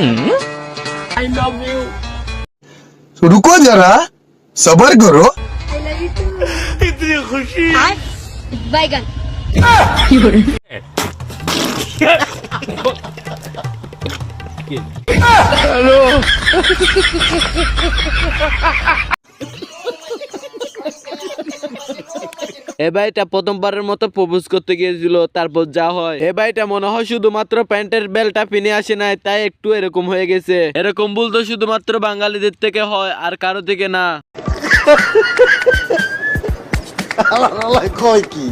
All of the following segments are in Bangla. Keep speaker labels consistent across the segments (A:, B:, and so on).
A: आई लव यू तो रुको जरा सबर करो
B: इतनी खुशी बैगन हेलो
C: এ ভাইটা প্রথমবারের মতো প্রপোজ করতে গিয়েছিল তারপর যা হয়। এ ভাইটা মনে হয় শুধুমাত্র প্যান্টের বেলটা পিনে আসে নাই তাই একটু এরকম হয়ে গেছে। এরকম ভুল তো শুধুমাত্র বাঙালিদের থেকে হয় আর কারও থেকে না।
A: কয় কি?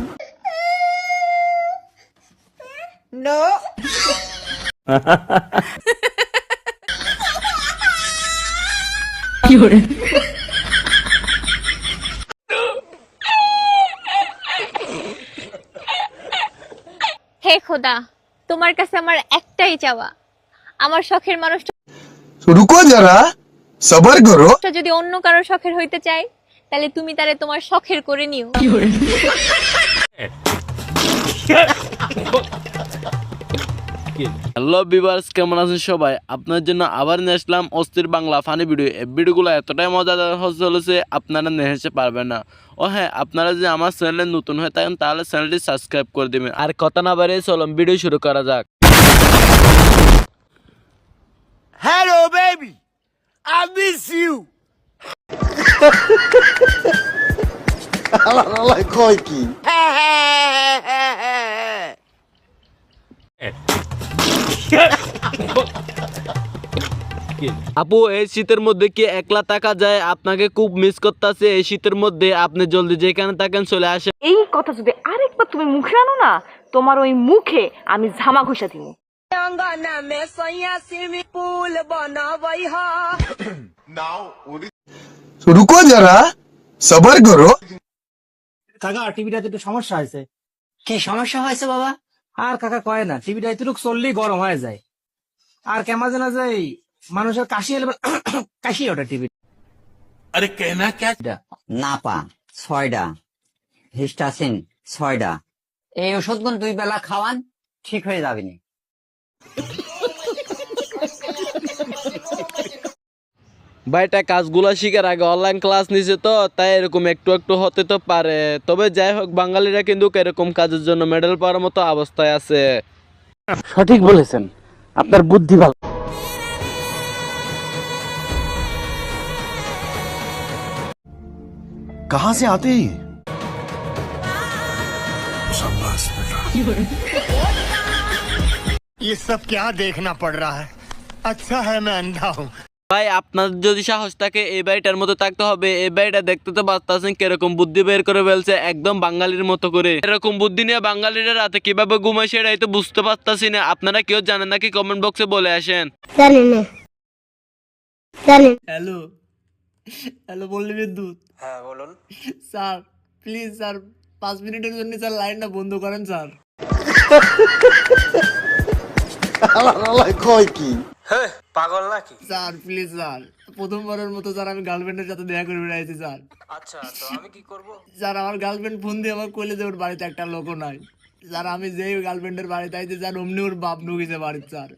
B: হে খোদা তোমার কাছে আমার একটাই চাওয়া। আমার শখের মানুষটা
A: রুকো যারা সবার করো।
B: যদি অন্য কারোর শখের হইতে চাই তাহলে তুমি তারে তোমার শখের করে নিও।
C: হ্যালো বিভার্স কেমন আছেন সবাই? আপনার জন্য আবার নিয়ে আসলাম অস্থির বাংলা ফানি ভিডিও এই ভিডিওগুলো এতটাই মজাদার হচ্ছে চলেছে আপনারা নেহেসে পারবেন না। ও হ্যাঁ আপনারা যদি আমার চ্যানেলে নতুন হয়ে থাকেন তাহলে চ্যানেলটি সাবস্ক্রাইব করে দিবেন। আর কথা না বাড়িয়ে চলুন ভিডিও শুরু করা যাক।
D: Hello, baby. I miss you.
A: কয় কি? থাকে।
C: আপু এই শীতের মধ্যে কি একলা থাকা যায়? আপনাকে খুব মিস করতেছে। এই শীতের মধ্যে আপনি জলদি যেখানে থাকেন চলে আসেন।
E: এই কথা যদি আরেকবার তুমি মুখে আনো না তোমার ওই মুখে আমি ঝামা ঘুষা দিব।
A: রুকো যারা সবার করো।
F: কাকা টিভিটাতে একটু সমস্যা হয়েছে।
G: কি সমস্যা হয়েছে বাবা?
F: আর কাকা কয় না টিভিটা একটু চললেই গরম হয়ে যায়। আর কেমন জানা যায় মানুষের কাশি এলে কাশি ওটা টিভি।
D: আরে কেনা
G: নাপা ছয়ডা হিস্টাসিন ছয়ডা। এই ওষুধগুলো দুই বেলা খাওয়ান ঠিক হয়ে যাবেনি
C: ভাইটা কাজগুলো শিখার আগে অনলাইন ক্লাস নিছে তো তাই এরকম একটু একটু হতে তো পারে। তবে যাই হোক বাঙালিরা কিন্তু এরকম কাজের জন্য মেডেল পাওয়ার মতো অবস্থায় আছে।
F: সঠিক বলেছেন। আপনার বুদ্ধি ভালো।
H: कहां से आते हैं ये?
D: ये सब क्या देखना पड़ रहा है अच्छा है मैं अंधा हूँ
C: ভাই আপনার যদি সাহস থাকে এই বাড়িটার মতো থাকতে হবে এই বাড়িটা দেখতে তো পারতেছেন কিরকম বুদ্ধি বের করে ফেলছে একদম বাঙালির মতো করে এরকম বুদ্ধি নিয়ে বাঙালিরা রাতে কিভাবে ঘুমায় সেটাই তো বুঝতে পারতাছি না আপনারা কেউ জানেন নাকি কমেন্ট বক্সে বলে আসেন
F: হ্যালো হ্যালো বললি বিদ্যুৎ হ্যাঁ বলুন। স্যার প্লিজ স্যার পাঁচ মিনিটের জন্য স্যার লাইনটা বন্ধ করেন স্যার।
A: কয় কি?
F: Sir please sir. প্রথমবারের মতো স্যার আমি গার্লফ্রেন্ডের সাথে দেখা করে বেড়াইছি স্যার। আচ্ছা তো আমি কি করব? স্যার আমার গার্লফ্রেন্ড ফোন দিয়ে আমার কইলে যে ওর বাড়িতে একটা লোকও নাই। স্যার আমি যেই গার্লফ্রেন্ডের বাড়িতে আইছি স্যার অমনি ওর বাপ ঢুকেছে বাড়িতে স্যার।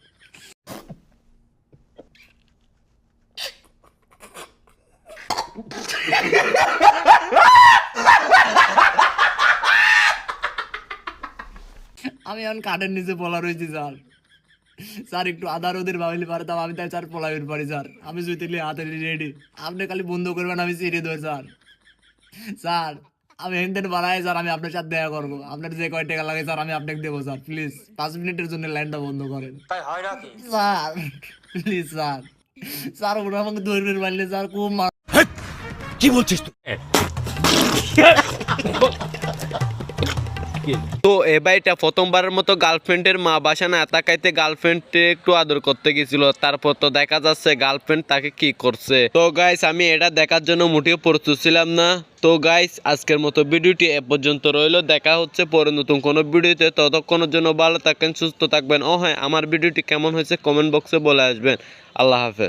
F: আমি এখন কাঠের নিচে পলা রয়েছি স্যার। স্যার একটু আদার ওদের ভাবলে পারতাম আমি তাই স্যার পারি স্যার। আমি সুইতেলি হাতে রেডি। আপনি খালি বন্ধ করবেন আমি দেবো স্যার। স্যার আমি হেনতেন বাড়াই স্যার আমি আপনার সাথে দেখা করব। আপনার যে কয় টাকা লাগে স্যার আমি আপনাকে দেবো স্যার প্লিজ পাঁচ মিনিটের জন্য লাইনটা বন্ধ করেন। Sir please sir. স্যার ওরা আমাকে ধরবেন স্যার খুব
D: কি বলছিস তুই?
C: তো এ ভাইটা প্রথমবারের মতো গার্লফ্রেন্ডের মা বাসা না তাকাইতে গার্লফ্রেন্ডে একটু আদর করতে গেছিল। তারপর তো দেখা যাচ্ছে গার্লফ্রেন্ড তাকে কি করছে। তো গাইস আমি এটা দেখার জন্য মোটেও প্রস্তুত ছিলাম না। তো গাইস আজকের মতো ভিডিওটি এ পর্যন্ত রইল। দেখা হচ্ছে পরে নতুন কোনো ভিডিওতে। ততক্ষণের জন্য ভালো থাকেন সুস্থ থাকবেন। ও হ্যাঁ আমার ভিডিওটি কেমন হয়েছে কমেন্ট বক্সে বলে আসবেন। আল্লাহ হাফেজ।